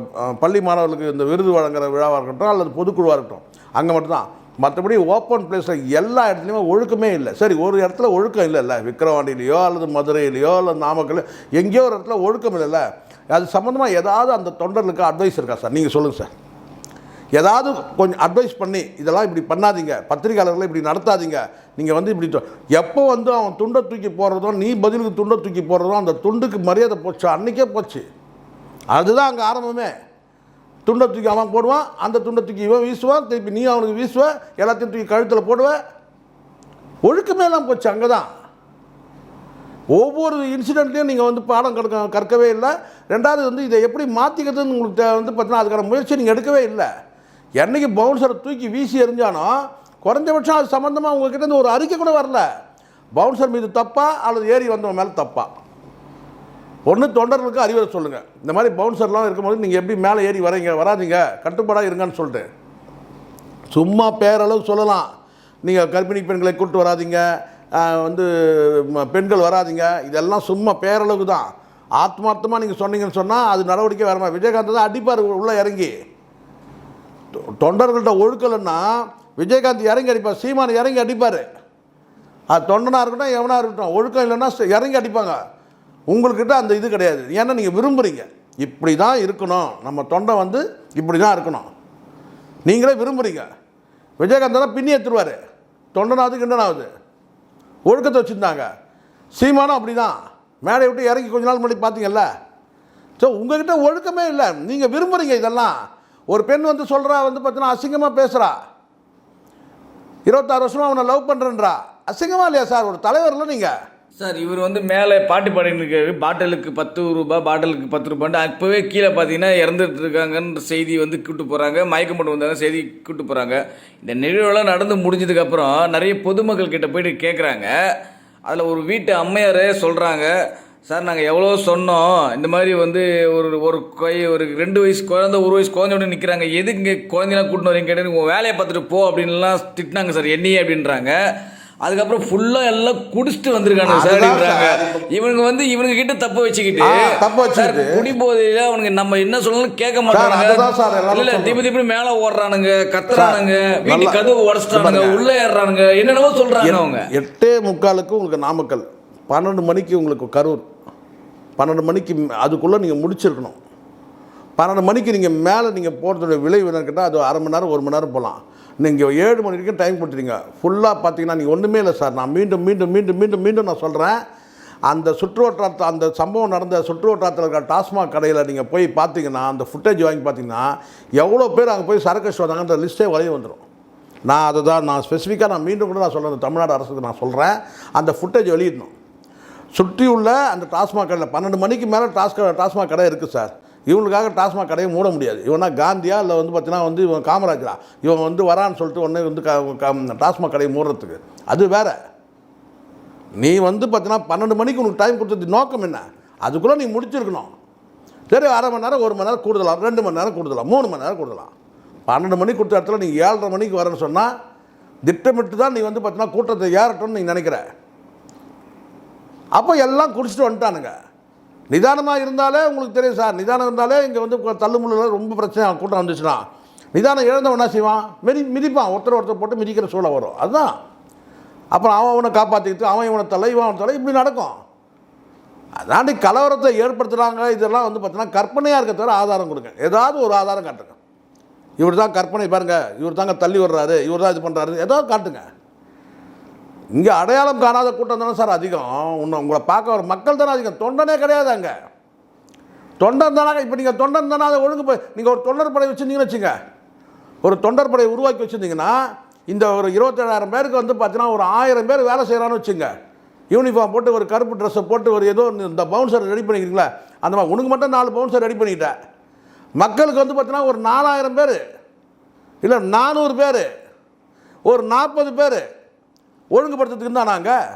பள்ளி மாணவர்களுக்கு இந்த விருது வழங்குற விழாவாக இருக்கட்டும் அல்லது பொதுக்குழுவாக இருக்கட்டும் அங்கே மட்டும்தான். மற்றபடி ஓப்பன் பிளேஸில் எல்லா இடத்துலையுமே ஒழுக்கமே இல்லை. சரி ஒரு இடத்துல ஒழுக்கம் இல்லைல்ல. விக்கிரவாண்டிலேயோ அல்லது மதுரையிலையோ அல்லது நாமக்கல் எங்கேயோ ஒரு இடத்துல ஒழுக்கம் இல்லைல்ல. அது சம்மந்தமாக ஏதாவது அந்த தொண்டர்களுக்கு அட்வைஸ் இருக்கா சார் நீங்கள் சொல்லுங்கள் சார் ஏதாவது கொஞ்சம் அட்வைஸ் பண்ணி இதெல்லாம் இப்படி பண்ணாதீங்க. பத்திரிகையாளர்களை இப்படி நடத்தாதீங்க. நீங்கள் வந்து இப்படி எப்போ வந்து அவன் துண்டை தூக்கி போடுறதோ நீ பதிலுக்கு துண்டை தூக்கி போடுறதோ அந்த துண்டுக்கு மரியாதை போச்சு. அன்றைக்கே போச்சு. அதுதான் அங்கே ஆரம்பமே. துண்டை தூக்கி அவன் போடுவான் அந்த துண்டை தூக்கி இவன் வீசுவான் திருப்பி நீ அவனுக்கு வீசுவ எல்லாத்தையும் தூக்கி கழுத்தில் போடுவ. ஒழுக்கமே எல்லாம் போச்சு அங்கே தான் ஒவ்வொரு இன்சிடென்ட்லையும் நீங்கள் வந்து பாடம் கற்க கற்கவே இல்லை. ரெண்டாவது வந்து இதை எப்படி மாற்றிக்கிறதுன்னு உங்களுக்கு வந்து பார்த்தீங்கன்னா அதுக்கான முயற்சி நீங்கள் எடுக்கவே இல்லை. என்னைக்கு பவுன்சரை தூக்கி வீசி எறிஞ்சானோ குறைஞ்சபட்சம் அது சம்மந்தமாக உங்ககிட்ட ஒரு அறிக்கை கூட வரல. பவுன்சர் மீது தப்பா அல்லது ஏறி வந்தவன் மேலே தப்பா? ஒன்று தொண்டர்களுக்கு அறிவுரை சொல்லுங்கள் இந்த மாதிரி பவுன்சர்லாம் இருக்கும்போது நீங்கள் எப்படி மேலே ஏறி வரீங்க வராதீங்க கட்டுப்பாடாக இருங்கன்னு சொல்லிட்டு. சும்மா பேரளவு சொல்லலாம். நீங்கள் கர்ப்பிணி பெண்களை கூப்பிட்டு வராதீங்க. வந்து பெண்கள் வராதீங்க. இதெல்லாம் சும்மா பேரளவுக்கு தான். ஆத்மார்த்தமாக நீங்கள் சொன்னீங்கன்னு சொன்னால் அது நடவடிக்கை வரமா விஜயகாந்த் தான் அடிப்பார் உள்ளே இறங்கி. தொ- தொண்டர்கள்ட்ட ஒழுக்கலைன்னா விஜயகாந்த் இறங்கி அடிப்பார் சீமான் இறங்கி அடிப்பார். அது தொண்டனாக இருக்கட்டும் எவனாக இருக்கட்டும் ஒழுக்கம் இல்லைன்னா இறங்கி அடிப்பாங்க. உங்கள்கிட்ட அந்த இது கிடையாது. ஏன்னா நீங்கள் விரும்புகிறீங்க இப்படி தான் இருக்கணும். நம்ம தொண்டை வந்து இப்படி தான் இருக்கணும். நீங்களே விரும்புகிறீங்க விஜயகாந்த் தான் பின்னி எடுத்துருவார் தொண்டனாவது கிண்டனாவது. ஒழுக்கத்தை வச்சுருந்தாங்க. சீமானம் அப்படி தான் மேடை விட்டு இறங்கி கொஞ்ச நாள் முன்னாடி பார்த்தீங்கல்ல? ஸோ உங்ககிட்ட ஒழுக்கமே இல்லை. நீங்கள் விரும்புகிறீங்க இதெல்லாம். ஒரு பெண் வந்து சொல்கிறா வந்து பார்த்தீங்கன்னா அசிங்கமாக பேசுகிறா இருபத்தாறு வருஷமாக அவனை லவ் பண்ணுறேன்றா அசிங்கமாக இல்லையா சார்? ஒரு தலைவரில் நீங்கள் சார் இவர் வந்து மேலே பாட்டு பாடின்னு இருக்காரு பாட்டிலுக்கு பத்து ரூபாய் பாட்டிலுக்கு பத்து ரூபான்ட்டு. அப்போவே கீழே பார்த்தீங்கன்னா இறந்துட்டு இருக்காங்கன்ற செய்தி வந்து கூப்பிட்டு போகிறாங்க மயக்கம் போட்டு வந்தாங்க செய்தி கூப்பிட்டு போகிறாங்க இந்த நிகழ்வெல்லாம் நடந்து முடிஞ்சதுக்கப்புறம் நிறைய பொதுமக்கள் கிட்ட போயிட்டு கேட்குறாங்க அதில் ஒரு வீட்டு அம்மையாரே சொல்கிறாங்க சார் நாங்கள் எவ்வளோ சொன்னோம். இந்த மாதிரி வந்து ஒரு ஒரு கை ஒரு ரெண்டு வயசு குழந்த ஒரு வயசு குழந்தையோட நிற்கிறாங்க எதுக்கு இங்கே குழந்தைலாம் கூட்டின்னு வரீங்க கேட்டு உங்கள் வேலையை பார்த்துட்டு போ அப்படின்லாம் திட்டினாங்க சார் என்னையே அப்படின்றாங்க. அதுக்கப்புறம் ஃபுல்லாக எல்லாம் குடிச்சிட்டு வந்திருக்காங்க சார். இவனுங்க வந்து இவனுங்க கிட்ட தப்பு வச்சுக்கிட்டு தப்பு வச்சுக்கிட்டு. சார், குடிபோதையில அவனுங்க நம்ம என்ன சொல்லணும் கேட்க எல்லாரும் இல்ல. திப்பு திப்பு மேல ஓடுறானுங்க கத்துறானுங்க வீட்டு கதவு உடச்சிட்டானுங்க. உள்ள ஏறுறானுங்க என்னென்னவோ சொல்றாங்க அவங்க எட்டே முக்காலுக்கு உங்களுக்கு நாமக்கல் பன்னெண்டு மணிக்கு உங்களுக்கு கரூர் பன்னெண்டு மணிக்கு அதுக்குள்ளே நீங்கள் முடிச்சிருக்கணும் பன்னெண்டு மணிக்கு நீங்கள் மேலே நீங்கள் போகிறதுடைய விளைவு என்னன்னு கேட்டால் அது அரை மணி நேரம் ஒரு மணி நேரம் போகலாம் நீங்கள் ஏழு மணி வரைக்கும் டைம் கொடுத்துருங்க ஃபுல்லாக பார்த்தீங்கன்னா நீங்கள் ஒன்றுமே இல்லை சார். நான் மீண்டும் மீண்டும் மீண்டும் மீண்டும் மீண்டும் நான் சொல்கிறேன் அந்த சுற்றுவட்டாரத்தை அந்த சம்பவம் நடந்த சுற்று வட்டாரத்தில் இருக்கிற டாஸ்மாக் கடையில் நீங்கள் போய் பார்த்தீங்கன்னா அந்த ஃபுட்டேஜ் வாங்கி பார்த்தீங்கன்னா எவ்வளோ பேர் அங்கே போய் சரக்கு வந்தாங்கன்ற லிஸ்ட்டே வரைய வந்துடும் நான் அதை தான் நான் ஸ்பெசிஃபிக்காக நான் மீண்டும் கூட நான் சொல்கிறேன் தமிழ்நாடு அரசுக்கு நான் சொல்கிறேன் அந்த ஃபுட்டேஜ் வெளியிடணும். சுற்றி உள்ள அந்த டாஸ்மாக் கடையில் பன்னெண்டு மணிக்கு மேலே டாஸ்க டாஸ்மாக் கடை இருக்குது சார். இவனுக்காக டாஸ்மாக் கடையை மூட முடியாது. இவனா காந்தியா இல்லை வந்து பார்த்தீங்கன்னா வந்து இவன் காமராஜரா? இவன் வந்து வரான்னு சொல்லிட்டு உடனே வந்து க டாஸ்மாக் கடையை மூடுறதுக்கு. அது வேற. நீ வந்து பார்த்தீங்கன்னா பன்னெண்டு மணிக்கு உனக்கு டைம் கொடுத்தது நோக்கம் என்ன? அதுக்குள்ளே நீ முடிச்சிருக்கணும். சரி அரை மணி நேரம் ஒரு மணி நேரம் கூடுதலாம். ரெண்டு மணி நேரம் கூடுதலாம். மூணு மணி நேரம் கூடுதலாம். பன்னெண்டு மணிக்கு கொடுத்த இடத்துல நீ ஏழரை மணிக்கு வரேன்னு சொன்னால் திட்டமிட்டு தான் நீ வந்து பார்த்தீங்கன்னா கூட்டத்தை ஏறட்டும்னு நீ நினைக்கிற. அப்போ எல்லாம் குடிச்சிட்டு வந்துட்டானுங்க. நிதானமாக இருந்தாலே உங்களுக்கு தெரியும் சார். நிதானம் இருந்தாலே இங்கே வந்து தள்ளுமுள்ள ரொம்ப பிரச்சனை கூட்டம் வந்துச்சுன்னா. நிதானம் இழந்தவன் என்ன செய்வான்? மிதி மிதிப்பான். ஒருத்தர் ஒருத்தர் போட்டு மிதிக்கிற சூழல் வரும். அதுதான். அப்புறம் அவன் அவனை காப்பாற்றிக்கிட்டு அவன் இவனை தலை இவன் தலை இப்படி நடக்கும். அதாண்டி கலவரத்தை ஏற்படுத்துகிறாங்க இதெல்லாம் வந்து பார்த்தீங்கன்னா கற்பனையாக இருக்க தவிர ஆதாரம் கொடுங்க. ஏதாவது ஒரு ஆதாரம் காட்டுங்க. இவர் தான் கற்பனை பாருங்கள் இவர் தாங்க தள்ளி வர்றாரு. இவர் தான் இது பண்ணுறாரு ஏதாவது காட்டுங்க. இங்கே அடையாளம் காணாத கூட்டம் தானே சார் அதிகம். உன்னை உங்களை பார்க்க வர மக்கள் தானே அதிகம். தொண்டனே கிடையாது அங்கே. தொண்டன் தானே இப்போ நீங்கள் தொண்டன் தானே அதை ஒழுங்கு போய் நீங்கள் ஒரு தொண்டர் படை வச்சுருந்தீங்கன்னு வச்சுங்க. ஒரு தொண்டர் படையை உருவாக்கி வச்சுருந்தீங்கன்னா இந்த ஒரு இருபத்தேழாயிரம் பேருக்கு வந்து பார்த்தீங்கன்னா ஒரு ஆயிரம் பேர் வேலை செய்கிறான்னு வச்சுங்க. யூனிஃபார்ம் போட்டு ஒரு கருப்பு ட்ரெஸ்ஸை போட்டு ஒரு ஏதோ இந்த பவுன்சர் ரெடி பண்ணிக்கிறீங்களா? அந்த மாதிரி உனக்கு மட்டும் நாலு பவுன்சர் ரெடி பண்ணிக்கிட்டேன் மக்களுக்கு வந்து பார்த்தீங்கன்னா ஒரு நாலாயிரம் பேர். இல்லை நானூறு பேர். ஒரு நாற்பது பேர். ஒழுங்குபடுத்துறதுக்கு தான் நாங்கள்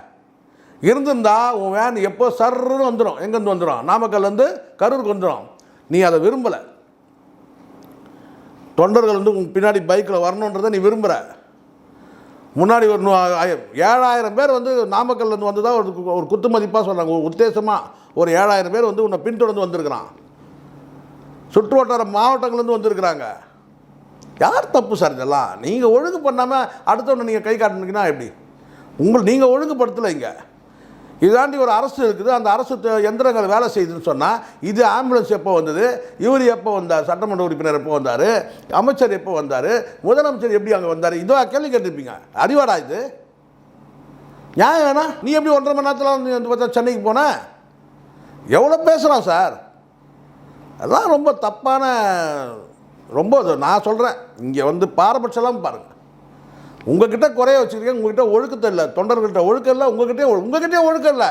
இருந்திருந்தால் உன் வேன் எப்போ சர்ன்னு வந்துடும் எங்கேருந்து வந்துடும் நாமக்கல்லேருந்து கரூருக்கு வந்துடும் நீ அதை விரும்பலை. தொண்டர்கள் வந்து உன் பின்னாடி பைக்கில் வரணுன்றதை நீ விரும்புகிற முன்னாடி ஒரு ஏழாயிரம் பேர் வந்து நாமக்கல்லேருந்து வந்து தான் ஒரு ஒரு குத்து மதிப்பாக சொல்கிறாங்க ஒரு உத்தேசமாக ஒரு ஏழாயிரம் பேர் வந்து உன்னை பின்தொடர்ந்து வந்திருக்கிறான். சுற்று வட்டார மாவட்டங்கள்லேருந்து வந்திருக்கிறாங்க. யார் தப்பு சார் இதெல்லாம்? நீங்கள் ஒழுங்கு பண்ணாமல் அடுத்தவொன்று நீங்கள் கை காட்டினீங்கன்னா எப்படி? உங்கள் நீங்கள் ஒழுங்குபடுத்தலைங்க. இதாண்டி ஒரு அரசு இருக்குது. அந்த அரசு எந்திரங்கள் வேலை செய்யுதுன்னு சொன்னால் இது ஆம்புலன்ஸ் எப்போ வந்தது? இவர் எப்போ வந்தார்? சட்டமன்ற உறுப்பினர் எப்போ வந்தார்? அமைச்சர் எப்போ வந்தார்? முதலமைச்சர் எப்படி அங்கே வந்தார்? இதோ கேள்வி கேட்டிருப்பீங்க. அறிவாடா இது? நியாயம் வேணா. நீ எப்படி ஒன்றரை மணி நேரத்தில் வந்து பார்த்தா சென்னைக்கு போன? எவ்வளோ பேசுகிறான் சார்? அதெல்லாம் ரொம்ப தப்பான ரொம்ப நான் சொல்கிறேன் இங்கே வந்து பாரபட்சம்லாம் பாருங்கள் உங்ககிட்ட குறைய வச்சுருக்கீங்க உங்ககிட்ட ஒழுக்கத்தை இல்லை. தொண்டர்கள்ட்ட ஒழுக்கம் இல்லை உங்ககிட்டே உங்ககிட்டே ஒழுக்கம் இல்லை.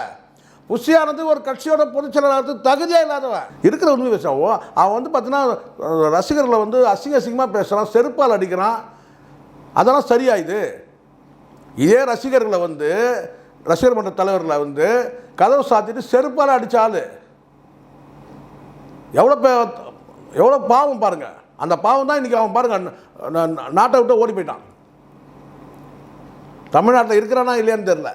புஷியானது ஒரு கட்சியோட பொதுச்செயலாளருக்கு தகுதியாக இல்லாதவன். இருக்கிற உண்மை பேசுவோம் அவன் வந்து பார்த்தீங்கன்னா ரசிகர்களை வந்து அசிங்க அசிங்கமாக பேசுகிறான் செருப்பால் அடிக்கிறான். அதெல்லாம் சரியாயுது. இது இதே ரசிகர்களை வந்து ரசிகர் மன்ற தலைவர்களை வந்து கதவு சாத்திட்டு செருப்பால் அடிச்ச எவ்வளோ பே எவ்வளோ பாவம் பாருங்க. அந்த பாவம் தான் இன்றைக்கி அவன் பாருங்க நாட்டை விட்டு ஓடி போயிட்டான். தமிழ்நாட்டில் இருக்கிறானா இல்லையான்னு தெரில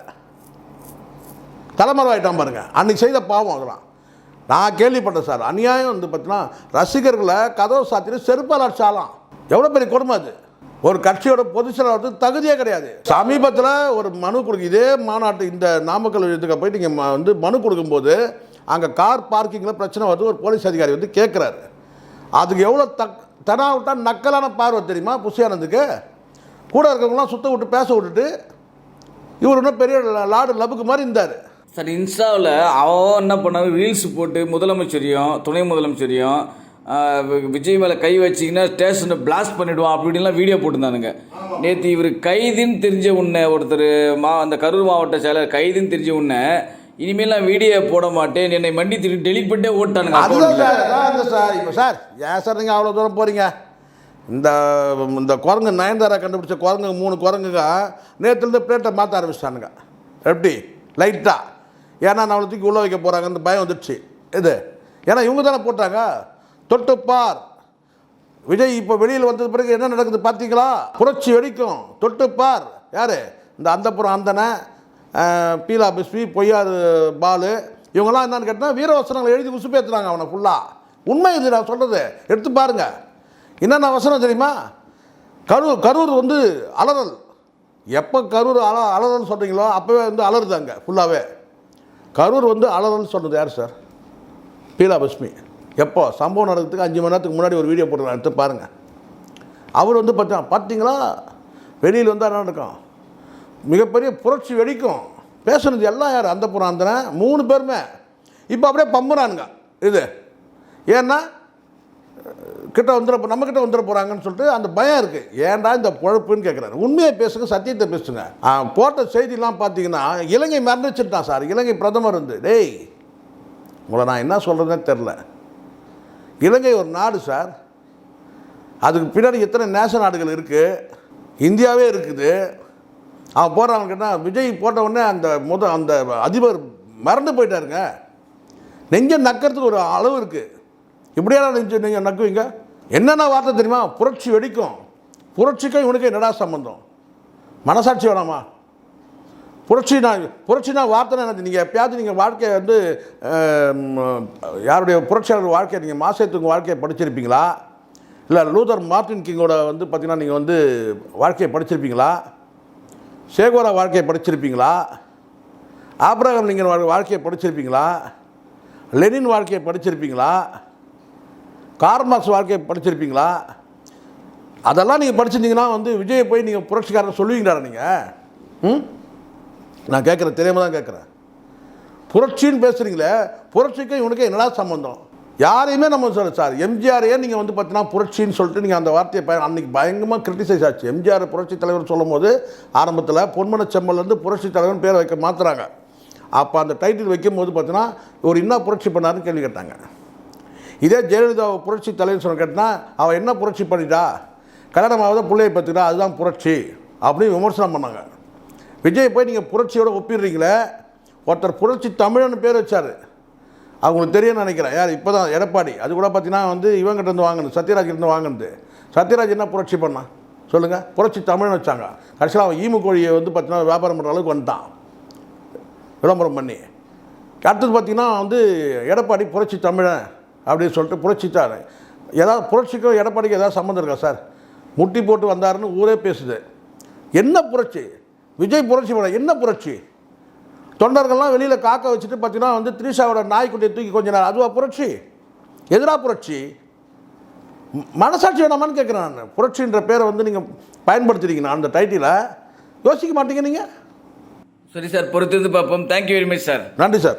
தலைமறைவாயிட்டான் பாருங்க. அன்னைக்கு செய்த பாவம் அதெல்லாம். நான் கேள்விப்பட்டேன் சார். அநியாயம் வந்து பார்த்தீங்கன்னா ரசிகர்களை கதவு சாத்திட்டு செருப்பால் அடிச்சாலாம். எவ்வளோ பெரிய கொடுமை அது? ஒரு கட்சியோட பொதுச் செயலாளருக்கு தகுதியே கிடையாது. சமீபத்தில் ஒரு மனு கொடுக்கு இதே மாநாட்டு இந்த நாமக்கல் இதுக்கு போயிட்டு நீங்கள் வந்து மனு கொடுக்கும்போது அங்கே கார் பார்க்கிங்கில் பிரச்சனை வருது ஒரு போலீஸ் அதிகாரி வந்து கேட்குறாரு அதுக்கு எவ்வளோ தக் தெனாவிட்டா நக்கலான பார்வை தெரியுமா புஷியானந்துக்கு? கூட இருக்கவங்களாம் சுத்த விட்டு பேச விட்டுட்டு இவர் இன்னும் பெரிய லாடு லபுக்கு மாதிரி இருந்தார். சார் இன்ஸ்டாவில் அவன் என்ன பண்ணாரு ரீல்ஸ் போட்டு முதலமைச்சரையும் துணை முதலமைச்சரையும் விஜய் மேலே கை வச்சிங்கன்னா ஸ்டேஷனை பிளாஸ்ட் பண்ணிடுவான் அப்படின்லாம் வீடியோ போட்டிருந்தானுங்க. நேற்று இவர் கைதுன்னு தெரிஞ்ச உன்னை ஒருத்தர் மா அந்த கரூர் மாவட்ட செயலர் கைதுன்னு தெரிஞ்ச உன்னை இனிமேல் நான் வீடியோ போட மாட்டேன் என்னை மண்டி திருப்பி டெலிட் பண்ணிட்டே ஓட்டானுங்க சார் இப்போ சார் ஏன் சார் நீங்கள் அவ்வளோ தூரம் போகிறீங்க இந்த இந்த குரங்கு நயன்தாரா கண்டுபிடிச்ச குரங்கு மூணு குரங்குங்க நேற்றுலேருந்து பிளேட்டை மாற்ற ஆரம்பிச்சிட்டானுங்க. எப்படி? லைட்டாக ஏன்னா நம்மளை தூக்கி உள்ளே வைக்க போகிறாங்கன்னு பயம் வந்துடுச்சு. இது ஏன்னா இவங்க தானே போட்டாங்க. தொட்டுப்பார் விஜய் இப்போ வெளியில் வந்தது பிறகு என்ன நடக்குது பார்த்தீங்களா? புரட்சி வெடிக்கும். தொட்டுப்பார் யார்? இந்த அந்தப்புறம் அந்தனை பீலா பிஸ்வி பொய்யாறு பாலு. இவங்கெல்லாம் என்னன்னு கேட்டால் வீரவசனங்களை எழுதி உசுப்பேத்துறாங்க அவனை ஃபுல்லாக உண்மை இது நான் சொல்கிறது எடுத்து பாருங்கள் என்னென்ன வசனம் தெரியுமா? கரூர் கரூர் வந்து அலறல். எப்போ கரூர் அல அலறல் சொல்கிறீங்களோ அப்போவே வந்து அலறுது அங்கே ஃபுல்லாகவே கரூர் வந்து அலறல் சொன்னது யார் சார்? பீலாபஸ்மி. எப்போ? சம்பவம் நடக்கிறதுக்கு அஞ்சு மணி நேரத்துக்கு முன்னாடி ஒரு வீடியோ போட்டுருக்கான் எடுத்து பாருங்கள் அவர் வந்து பார்த்தா பார்த்தீங்களா வெளியில் வந்து என்ன நடக்கும்? மிகப்பெரிய புரட்சி வெடிக்கும். பேசுனது எல்லாம் யார்? அந்த புறம் அந்த மூணு பேருமே. இப்போ அப்படியே பம்புறானுங்க. இது. ஏன்னா கிட்ட வந்துட நம்ம கிட்ட வந்துட போகிறாங்கன்னு சொல்லிட்டு அந்த பயம் இருக்குது ஏன்டா இந்த பொழப்புன்னு கேட்குறாரு உண்மையை பேசுங்க சத்தியத்தை பேசுங்க. போட்ட செய்திலாம் பார்த்தீங்கன்னா இலங்கை மறந்துச்சுட்டான் சார். இலங்கை பிரதமர் வந்து டேய் உங்களை நான் என்ன சொல்கிறதுனே தெரில இலங்கை ஒரு நாடு சார். அதுக்கு பின்னாடி எத்தனை நேச நாடுகள் இருக்குது இந்தியாவே இருக்குது. அவன் போடுறவங்க கேட்டால் விஜய் போட்ட உடனே அந்த முத அந்த அதிபர் மறந்து போயிட்டாருங்க. நெஞ்ச நக்கிறதுக்கு ஒரு அளவு இருக்குது இப்படியான நெஞ்சு நீங்கள் நக்குவீங்க? என்னென்ன வார்த்தை தெரியுமா? புரட்சி வெடிக்கும். புரட்சிக்கும் இவனுக்கு என்னடா சம்பந்தம்? மனசாட்சி வேணாமா? புரட்சினா புரட்சினா வார்த்தை எனக்கு நீங்கள் எப்பயாவது நீங்கள் வாழ்க்கையை வந்து யாருடைய புரட்சியாளர் வாழ்க்கையை நீங்கள் மாசத்துக்கு வாழ்க்கையை படிச்சிருப்பீங்களா? இல்லை லூதர் மார்டின் கிங்கோட வந்து பார்த்திங்கன்னா நீங்கள் வந்து வாழ்க்கையை படிச்சிருப்பீங்களா? சேகோரா வாழ்க்கையை படிச்சிருப்பீங்களா? ஆப்ரஹாம் நீங்கள் வாழ்க்கையை படிச்சிருப்பீங்களா? லெனின் வாழ்க்கையை படிச்சிருப்பீங்களா? கார்மார்க்ஸ் வாழ்க்கையை படிச்சிருப்பீங்களா? அதெல்லாம் நீங்கள் படிச்சிருந்தீங்கன்னா வந்து விஜயை போய் நீங்கள் புரட்சிக்காரர் சொல்லுவீங்களா நீங்கள் ம்? நான் கேட்குறேன் தெரியாமல் தான் கேட்குறேன். புரட்சின்னு பேசுகிறீங்களே புரட்சிக்கும் இவனுக்கு என்னடா சம்மந்தம் யாரையுமே நம்ம சொல்ல சார் எம்ஜிஆரையே நீங்கள் வந்து பார்த்தீங்கன்னா புரட்சின்னு சொல்லிட்டு நீங்கள் அந்த வார்த்தையை பய அன்றைக்கி பயங்கரமாக கிரிட்டிசைஸ் ஆச்சு. எம்ஜிஆர் புரட்சி தலைவர் சொல்லும் போது ஆரம்பத்தில் பொன்மன செம்மல்லேருந்து புரட்சி தலைவர்னு பேரை வைக்க மாற்றுறாங்க அப்போ அந்த டைட்டில் வைக்கும்போது பார்த்தீங்கன்னா ஒரு என்ன புரட்சி பண்ணாருன்னு கேள்வி கேட்டாங்க. இதே ஜெயலலிதாவை புரட்சி தலைவர் சொன்ன கேட்டால் அவள் என்ன புரட்சி பண்ணிட்டா? கல்யாணம் ஆகாத பிள்ளையை பார்த்துக்கிட்டா அதுதான் புரட்சி அப்படின்னு விமர்சனம் பண்ணாங்க. விஜய் போய் நீங்கள் புரட்சியோட ஒப்பிடுறீங்களே ஒருத்தர் புரட்சி தமிழன்னு பேர் வச்சார். அவங்களுக்கு தெரியும்னு நினைக்கிறேன். யார்? இப்போ தான் எடப்பாடி. அது கூட பார்த்தீங்கன்னா வந்து இவங்கிட்ட இருந்து வாங்கினது சத்யராஜ் இருந்து வாங்கினது. சத்யராஜ் என்ன புரட்சி பண்ணான் சொல்லுங்கள் புரட்சி தமிழ்னு வச்சாங்க. கடைசியில் அவன் ஈமு கோழியை வந்து பார்த்தீங்கன்னா வியாபாரம் பண்ணுற அளவுக்கு வந்துட்டான். விளம்பரம் பண்ணி. அடுத்தது பார்த்தீங்கன்னா வந்து எடப்பாடி புரட்சி தமிழன். அப்படின்னு சொல்லிட்டு புரட்சித்தார் ஏதாவது புரட்சிக்கும் எடப்பாடிக்கு ஏதாவது சம்மந்தம் இருக்கா சார்? முட்டி போட்டு வந்தாருன்னு ஊரே பேசுது. என்ன புரட்சி? விஜய் புரட்சி பண்ண என்ன புரட்சி? தொண்டர்கள்லாம் வெளியில் காக்க வச்சுட்டு பார்த்தீங்கன்னா வந்து த்ரீஷாவோட நாய்க்குட்டியை தூக்கி கொஞ்ச நேரம் அதுவா புரட்சி? எதிரா புரட்சி? மனசாட்சி வேணாமான்னு கேட்குறேன் நான். புரட்சின்ற பேரை வந்து நீங்கள் பயன்படுத்துறீங்கண்ணா அந்த டைட்டிலை யோசிக்க மாட்டீங்க நீங்கள் சரி சார். பொறுத்திருந்து பார்ப்போம். Thank you very much sir நன்றி சார்.